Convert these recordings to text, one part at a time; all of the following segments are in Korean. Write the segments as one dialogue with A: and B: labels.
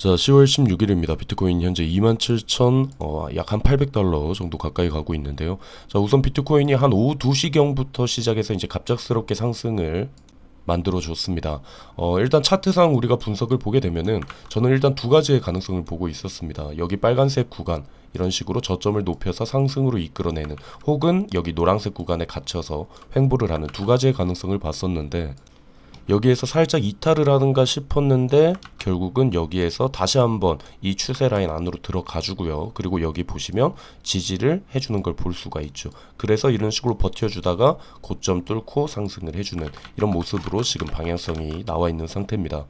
A: 자, 10월 16일입니다. 비트코인 현재 27,000, 어, 약 한 800달러 정도 가까이 가고 있는데요. 자, 우선 비트코인이 한 오후 2시경부터 시작해서 이제 갑작스럽게 상승을 만들어 줬습니다. 어, 일단 차트상 우리가 분석을 보게 되면은 저는 일단 두 가지의 가능성을 보고 있었습니다. 여기 빨간색 구간 이런 식으로 저점을 높여서 상승으로 이끌어내는 혹은 여기 노란색 구간에 갇혀서 횡보를 하는 두 가지의 가능성을 봤었는데 여기에서 살짝 이탈을 하는가 싶었는데 결국은 여기에서 다시 한번 이 추세 라인 안으로 들어가 주고요. 그리고 여기 보시면 지지를 해주는 걸 볼 수가 있죠. 그래서 이런 식으로 버텨주다가 고점 뚫고 상승을 해주는 이런 모습으로 지금 방향성이 나와 있는 상태입니다.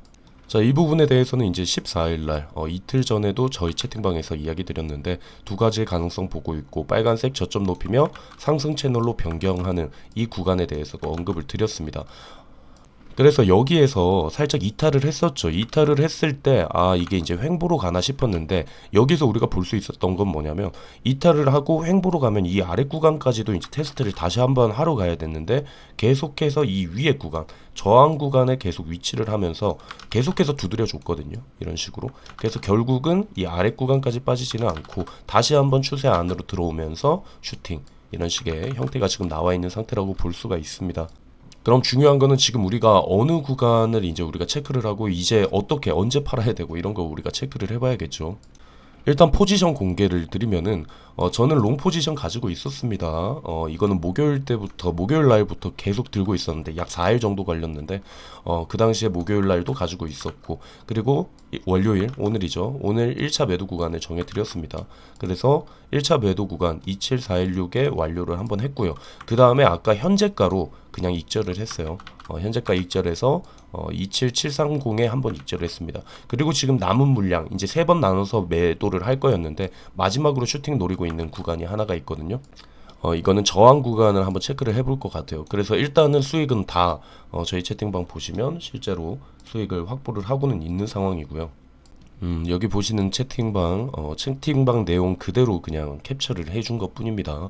A: 자, 이 부분에 대해서는 이제 14일 날, 어, 이틀 전에도 저희 채팅방에서 이야기 드렸는데 두 가지의 가능성 보고 있고 빨간색 저점 높이며 상승 채널로 변경하는 이 구간에 대해서도 언급을 드렸습니다. 그래서 여기에서 살짝 이탈을 했었죠. 이탈을 했을 때, 아, 이게 이제 횡보로 가나 싶었는데, 여기서 우리가 볼 수 있었던 건 뭐냐면, 이탈을 하고 횡보로 가면 이 아래 구간까지도 이제 테스트를 다시 한번 하러 가야 됐는데, 계속해서 이 위에 구간, 저항 구간에 계속 위치를 하면서 계속해서 두드려 줬거든요. 이런 식으로. 그래서 결국은 이 아래 구간까지 빠지지는 않고, 다시 한번 추세 안으로 들어오면서 슈팅. 이런 식의 형태가 지금 나와 있는 상태라고 볼 수가 있습니다. 그럼 중요한 거는 지금 우리가 어느 구간을 이제 우리가 체크를 하고 이제 어떻게 언제 팔아야 되고 이런 거 우리가 체크를 해봐야겠죠. 일단 포지션 공개를 드리면은 어, 저는 롱 포지션 가지고 있었습니다. 어, 이거는 목요일 때부터 목요일 날부터 계속 들고 있었는데 약 4일 정도 걸렸는데 어, 그 당시에 목요일 날도 가지고 있었고 그리고 이- 월요일 오늘이죠. 오늘 1차 매도 구간을 정해 드렸습니다. 그래서 1차 매도 구간 27416에 완료를 한번 했고요. 그 다음에 아까 현재가로 그냥 익절을 했어요. 어, 현재가 익절해서 어, 27730에 한번 익절을 했습니다. 그리고 지금 남은 물량 이제 세 번 나눠서 매도를 할 거였는데 마지막으로 슈팅 노리고 있는 구간이 하나가 있거든요. 어, 이거는 저항 구간을 한번 체크를 해볼 것 같아요. 그래서 일단은 수익은 다 어, 저희 채팅방 보시면 실제로 수익을 확보를 하고는 있는 상황이고요. 음, 여기 보시는 채팅방, 어, 채팅방 내용 그대로 그냥 캡처를 해준 것 뿐입니다.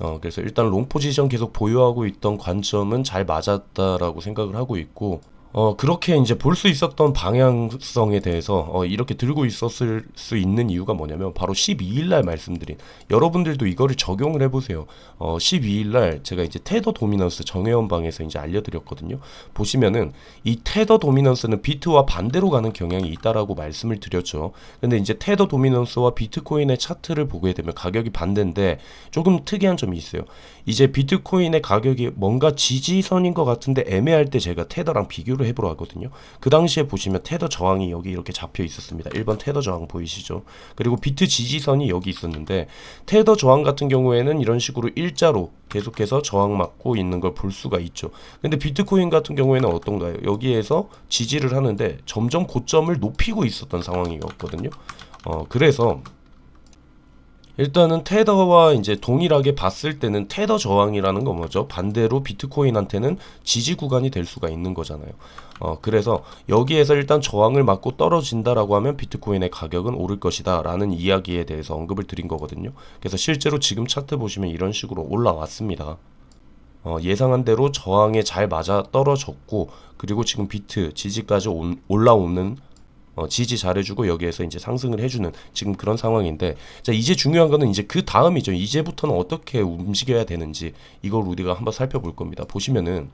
A: 어, 그래서 일단 롱 포지션 계속 보유하고 있던 관점은 잘 맞았다라고 생각을 하고 있고, 어, 그렇게 이제 볼 수 있었던 방향성에 대해서 어, 이렇게 들고 있었을 수 있는 이유가 뭐냐면 바로 12일 날 말씀드린 여러분들도 이거를 적용을 해보세요. 어, 12일 날 제가 이제 테더 도미넌스 정회원 방에서 이제 알려드렸거든요. 보시면은 이 테더 도미넌스는 비트와 반대로 가는 경향이 있다라고 말씀을 드렸죠. 근데 이제 테더 도미넌스와 비트코인의 차트를 보게 되면 가격이 반대인데 조금 특이한 점이 있어요. 이제 비트코인의 가격이 뭔가 지지선인 것 같은데 애매할 때 제가 테더랑 비교를 해보러 하거든요. 그 당시에 보시면 테더 저항이 여기 이렇게 잡혀 있었습니다. 1번 테더 저항 보이시죠? 그리고 비트 지지선이 여기 있었는데 테더 저항 같은 경우에는 이런 식으로 일자로 계속해서 저항 맞고 있는 걸 볼 수가 있죠. 근데 비트코인 같은 경우에는 어떤가요? 여기에서 지지를 하는데 점점 고점을 높이고 있었던 상황이었거든요. 어, 그래서 일단은 테더와 이제 동일하게 봤을 때는 테더 저항이라는 건 뭐죠? 반대로 비트코인한테는 지지 구간이 될 수가 있는 거잖아요. 어, 그래서 여기에서 일단 저항을 맞고 떨어진다라고 하면 비트코인의 가격은 오를 것이다 라는 이야기에 대해서 언급을 드린 거거든요. 그래서 실제로 지금 차트 보시면 이런 식으로 올라왔습니다. 어, 예상한 대로 저항에 잘 맞아 떨어졌고 그리고 지금 비트 지지까지 온- 올라오는 어, 지지 잘해주고 여기에서 이제 상승을 해주는 지금 그런 상황인데 자 이제 중요한 거는 이제 그 다음이죠. 이제부터는 어떻게 움직여야 되는지 이걸 우리가 한번 살펴볼 겁니다. 보시면은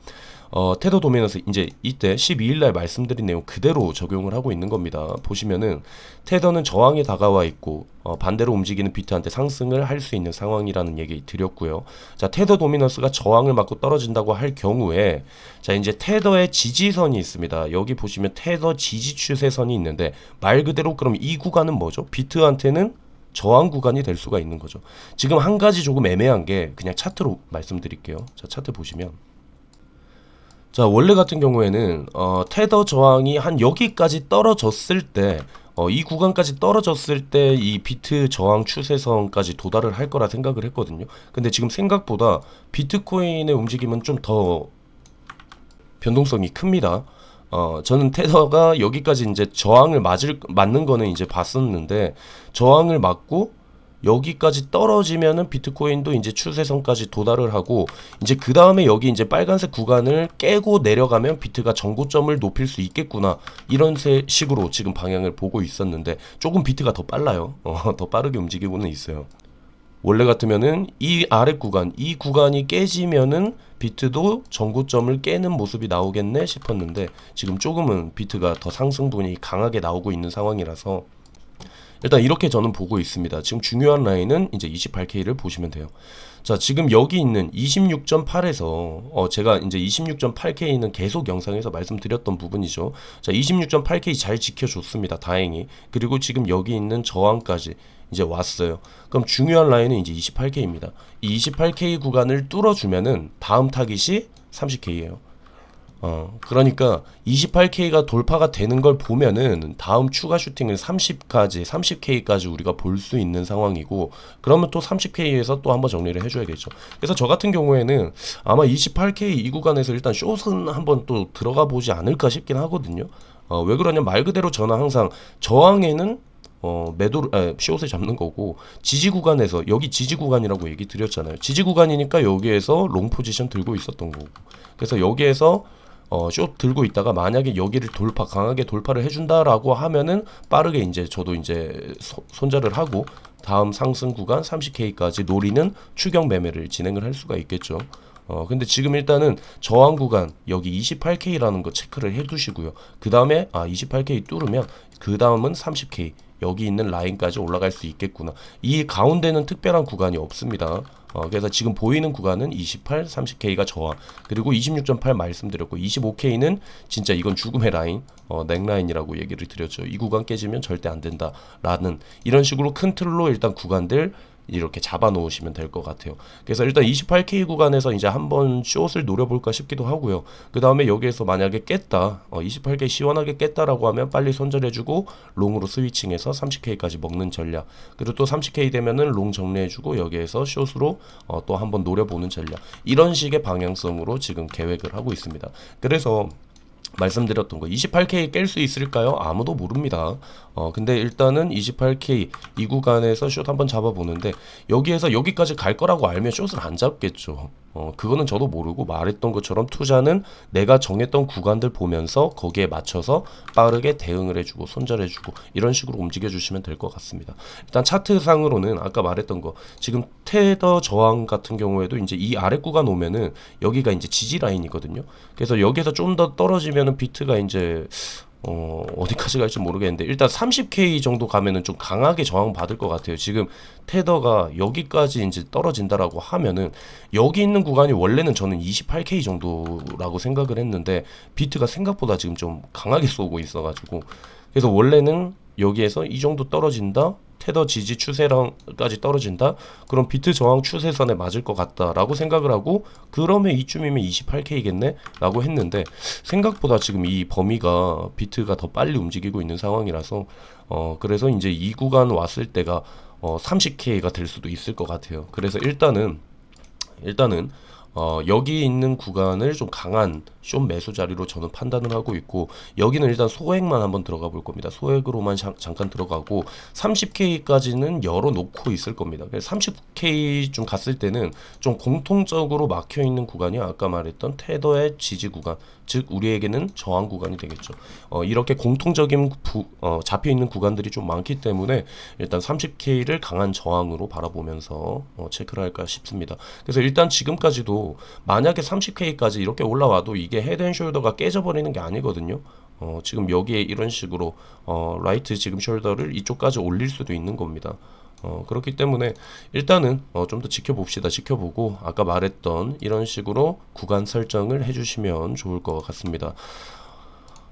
A: 어, 테더 도미너스 이제 이때 12일 날 말씀드린 내용 그대로 적용을 하고 있는 겁니다. 보시면은 테더는 저항에 다가와 있고 어, 반대로 움직이는 비트한테 상승을 할 수 있는 상황이라는 얘기 드렸고요. 자 테더 도미너스가 저항을 맞고 떨어진다고 할 경우에 자 이제 테더의 지지선이 있습니다. 여기 보시면 테더 지지 추세선이 있는데 말 그대로 그럼 이 구간은 뭐죠? 비트한테는 저항 구간이 될 수가 있는 거죠. 지금 한 가지 조금 애매한 게 그냥 차트로 말씀드릴게요. 자 차트 보시면 자 원래 같은 경우에는 어, 테더 저항이 한 여기까지 떨어졌을 때 어, 이 구간까지 떨어졌을 때 이 비트 저항 추세선까지 도달을 할 거라 생각을 했거든요. 근데 지금 생각보다 비트코인의 움직임은 좀 더 변동성이 큽니다. 어, 저는 테더가 여기까지 이제 저항을 맞을 맞는 거는 이제 봤었는데 저항을 맞고 여기까지 떨어지면은 비트코인도 이제 추세선까지 도달을 하고 이제 그 다음에 여기 이제 빨간색 구간을 깨고 내려가면 비트가 정고점을 높일 수 있겠구나 이런 세- 식으로 지금 방향을 보고 있었는데 조금 비트가 더 빨라요. 어, 더 빠르게 움직이고는 있어요. 원래 같으면은 이 아래 구간, 이 구간이 깨지면은 비트도 정고점을 깨는 모습이 나오겠네 싶었는데 지금 조금은 비트가 더 상승분이 강하게 나오고 있는 상황이라서 일단 이렇게 저는 보고 있습니다. 지금 중요한 라인은 이제 28K를 보시면 돼요. 자, 지금 여기 있는 26.8에서 어 제가 이제 26.8K는 계속 영상에서 말씀드렸던 부분이죠. 자, 26.8K 잘 지켜줬습니다. 다행히. 그리고 지금 여기 있는 저항까지 이제 왔어요. 그럼 중요한 라인은 이제 28K입니다. 이 28K 구간을 뚫어주면은 다음 타깃이 30K예요. 어, 그러니까 28K가 돌파가 되는 걸 보면은 다음 추가 슈팅을 30까지, 30K까지 우리가 볼 수 있는 상황이고, 그러면 또 30K에서 또 한번 정리를 해줘야겠죠. 그래서 저 같은 경우에는 아마 28K 이 구간에서 일단 숏은 한번 또 들어가 보지 않을까 싶긴 하거든요. 어, 왜 그러냐 말 그대로 저는 항상 저항에는 어, 매도를, 아, 숏을 잡는 거고, 지지 구간에서, 여기 지지 구간이라고 얘기 드렸잖아요. 지지 구간이니까 여기에서 롱 포지션 들고 있었던 거고. 그래서 여기에서 어, 숏 들고 있다가 만약에 여기를 돌파 강하게 돌파를 해준다라고 하면은 빠르게 이제 저도 이제 소- 손절을 하고 다음 상승 구간 30K까지 노리는 추격 매매를 진행을 할 수가 있겠죠. 어 근데 지금 일단은 저항 구간 여기 28K라는 거 체크를 해 두시고요. 그 다음에 아 28K 뚫으면 그 다음은 30K 여기 있는 라인까지 올라갈 수 있겠구나. 이 가운데는 특별한 구간이 없습니다. 어, 그래서 지금 보이는 구간은 28, 30K가 저항, 그리고 26.8 말씀드렸고 25K는 진짜 이건 죽음의 라인, 어, 넥라인이라고 얘기를 드렸죠. 이 구간 깨지면 절대 안 된다라는 이런 식으로 큰 틀로 일단 구간들 이렇게 잡아 놓으시면 될 것 같아요. 그래서 일단 28K 구간에서 이제 한번 숏을 노려볼까 싶기도 하고요. 그 다음에 여기에서 만약에 깼다, 어, 28K 시원하게 깼다라고 하면 빨리 손절해주고 롱으로 스위칭해서 30K까지 먹는 전략. 그리고 또 30K 되면은 롱 정리해주고 여기에서 숏으로 어, 또 한번 노려보는 전략. 이런 식의 방향성으로 지금 계획을 하고 있습니다. 그래서 말씀드렸던 거 28K 깰 수 있을까요? 아무도 모릅니다. 어 근데 일단은 28K 이 구간에서 숏 한번 잡아보는데 여기에서 여기까지 갈 거라고 알면 숏을 안 잡겠죠. 어 그거는 저도 모르고 말했던 것처럼 투자는 내가 정했던 구간들 보면서 거기에 맞춰서 빠르게 대응을 해주고 손절해주고 이런 식으로 움직여 주시면 될 것 같습니다. 일단 차트상으로는 아까 말했던 거 지금 테더 저항 같은 경우에도 이제 이 아래 구간 오면은 여기가 이제 지지 라인이거든요. 그래서 여기서 좀 더 떨어지면은 비트가 이제 어, 어디까지 갈지 모르겠는데 일단 30K 정도 가면은 좀 강하게 저항 받을 것 같아요. 지금 테더가 여기까지 이제 떨어진다라고 하면은 여기 있는 구간이 원래는 저는 28K 정도라고 생각을 했는데 비트가 생각보다 지금 좀 강하게 쏘고 있어가지고 그래서 원래는 여기에서 이 정도 떨어진다 테더 지지 추세랑까지 떨어진다? 그럼 비트 저항 추세선에 맞을 것 같다라고 생각을 하고 그러면 이쯤이면 28K겠네? 라고 했는데 생각보다 지금 이 범위가 비트가 더 빨리 움직이고 있는 상황이라서 어 그래서 이제 이 구간 왔을 때가 어 30K가 될 수도 있을 것 같아요. 그래서 일단은 일단은 어, 여기 있는 구간을 좀 강한 숏 매수 자리로 저는 판단을 하고 있고 여기는 일단 소액만 한번 들어가 볼 겁니다. 소액으로만 자- 잠깐 들어가고 30K까지는 열어 놓고 있을 겁니다. 그래서 30K 좀 갔을 때는 좀 공통적으로 막혀 있는 구간이 아까 말했던 테더의 지지 구간, 즉 우리에게는 저항 구간이 되겠죠. 어, 이렇게 공통적인 부, 어, 잡혀 있는 구간들이 좀 많기 때문에 일단 30K를 강한 저항으로 바라보면서 어, 체크를 할까 싶습니다. 그래서 일단 지금까지도 만약에 30K까지 이렇게 올라와도 이게 헤드앤숄더가 깨져버리는 게 아니거든요. 어, 지금 여기에 이런 식으로 어, 라이트 지금 숄더를 이쪽까지 올릴 수도 있는 겁니다. 어, 그렇기 때문에 일단은 어, 좀 더 지켜봅시다. 지켜보고 아까 말했던 이런 식으로 구간 설정을 해주시면 좋을 것 같습니다.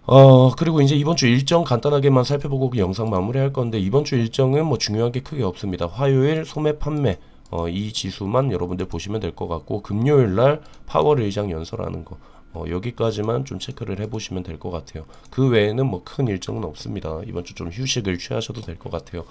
A: 어, 그리고 이제 이번 주 일정 간단하게만 살펴보고 그 영상 마무리할 건데 이번 주 일정은 뭐 중요한 게 크게 없습니다. 화요일 소매 판매 어, 이 지수만 여러분들 보시면 될 것 같고 금요일 날 파월 의장 연설하는 거 어, 여기까지만 좀 체크를 해보시면 될 것 같아요. 그 외에는 뭐 큰 일정은 없습니다. 이번 주 좀 휴식을 취하셔도 될 것 같아요.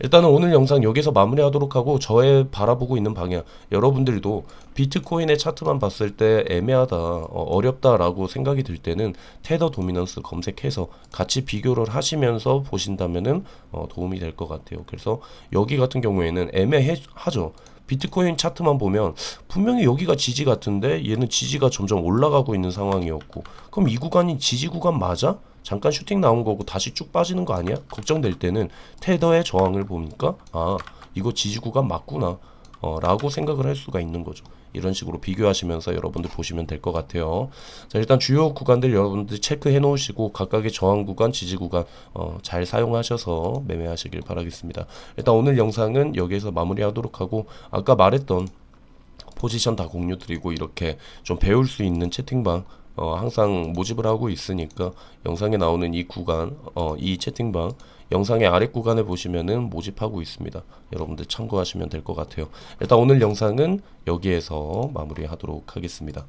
A: 일단은 오늘 영상 여기서 마무리하도록 하고 저의 바라보고 있는 방향 여러분들도 비트코인의 차트만 봤을 때 애매하다 어, 렵다라고 생각이 들 때는 테더 도미넌스 검색해서 같이 비교를 하시면서 보신다면은 어, 도움이 될 것 같아요. 그래서 여기 같은 경우에는 애매하죠. 비트코인 차트만 보면 분명히 여기가 지지 같은데 얘는 지지가 점점 올라가고 있는 상황이었고 그럼 이 구간이 지지 구간 맞아? 잠깐 슈팅 나온 거고 다시 쭉 빠지는 거 아니야? 걱정될 때는 테더의 저항을 보니까 아 이거 지지 구간 맞구나 어, 라고 생각을 할 수가 있는 거죠. 이런 식으로 비교하시면서 여러분들 보시면 될 것 같아요. 자, 일단 주요 구간들 여러분들 체크해 놓으시고 각각의 저항 구간, 지지 구간 어, 잘 사용하셔서 매매하시길 바라겠습니다. 일단 오늘 영상은 여기에서 마무리하도록 하고 아까 말했던 포지션 다 공유 드리고 이렇게 좀 배울 수 있는 채팅방 어, 항상 모집을 하고 있으니까 영상에 나오는 이 구간, 어, 이 채팅방 영상의 아래 구간에 보시면은 모집하고 있습니다. 여러분들 참고하시면 될 것 같아요. 일단 오늘 영상은 여기에서 마무리하도록 하겠습니다.